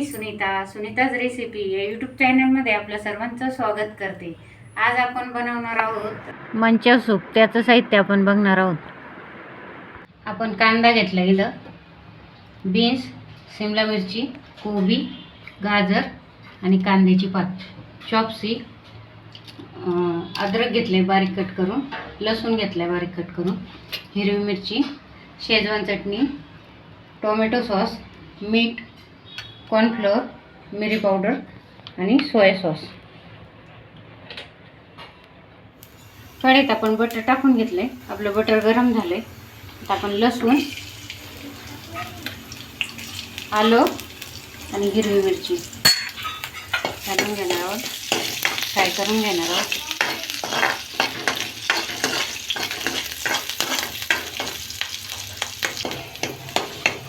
Sunita Sunita's recipe या YouTube चॅनलमध्ये आपलं सर्वांचं स्वागत करते. आज आपण बनवणार आहोत मंचा सूप त्याचं साहित्य आपण बघणार आहोत. आपण कांदा घेतला इथं. बीन्स शिमला मिरची कोबी गाजर आणि कांद्याची पात. चॉपसी अद्रक घेतले बारीक कट करून. लसूण घेतलाय बारीक कट करून. हिरवी मिरची शेजवान चटणी टोमॅटो सॉस मीठ कॉर्नफ्लोअर मिरी पावडर आणि सोया सॉस कढईत आपण बटर टाकून घेतले आपलं बटर गरम झालंय. आता आपण लसूण आलं आणि हिरवी मिरची. घालून घेणार आहोत. फ्राय करून घेणार आहोत.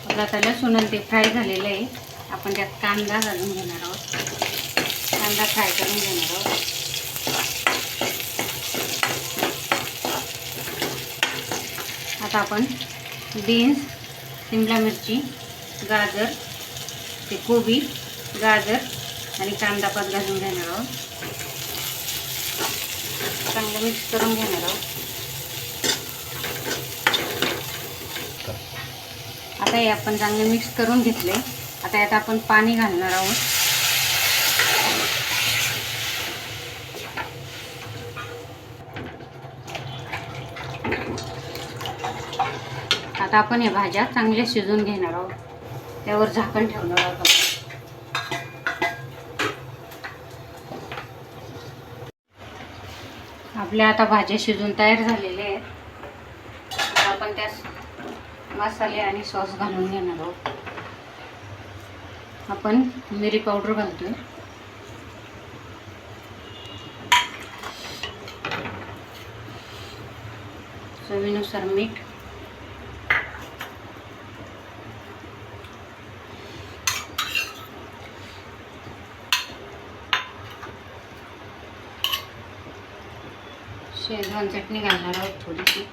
आपलं आता लसूण आणि ते फ्राय झालेलं आहे. आपण त्यात कांदा घालून घेणार आहोत. कांदा फ्राय करून घेणार आहोत. आता आपण बीन्स शिमला मिरची गाजर ते कोबी गाजर आणि कांदा पात घालून घेणार आहोत. चांगलं मिक्स करून घेणार आहोत. आता हे आपण चांगलं मिक्स करून घेतले आता यात आपण पाणी घालणार आहोत. आता आपण या भाज्या चांगल्या शिजून घेणार आहोत. त्यावर झाकण ठेवणार आहोत आपल्या आता भाज्या शिजून तयार झालेल्या आहेत. आपण त्यात मसाले आणि सॉस घालून घेणार आहोत. आपण मिरी पावडर घालतोय. चवीनुसार मीठ. शेजवान चटणी घालणार आहोत थोडीशी.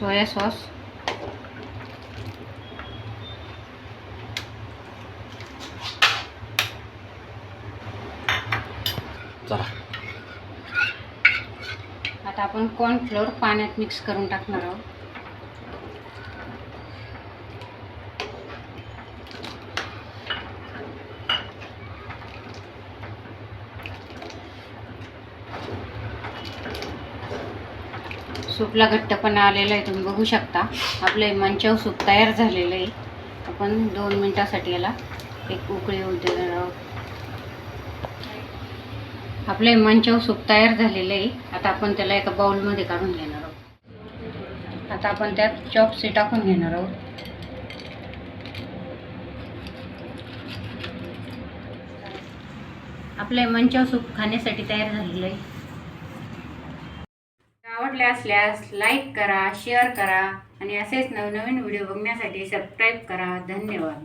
सोया सॉस आता आपण कॉर्नफ्लोअर पाण्यात मिक्स करून टाकणार आहोत? सूपला घट्टपणा आलेला आहे तुम्ही बघू शकता. आपलं मंचव मंचाव सूप तयार झालेलं आहे. आपण दोन मिनटासाठी याला एक उकळी येऊ देणार आहोत. आपलं मंचव मंचाव सूप तयार झालेलं आहे. आता आपण त्याला एका बाउलमध्ये काढून घेणार आहोत. आता आपण त्यात चॉपसी टाकून घेणार आहोत. आपलं हे मंचाव सूप खाण्यासाठी तयार झालेलं आहे. आवडले असल्यास लाईक करा शेअर करा आणि असेच नवनवीन व्हिडिओ बघण्यासाठी सबस्क्राईब करा. धन्यवाद.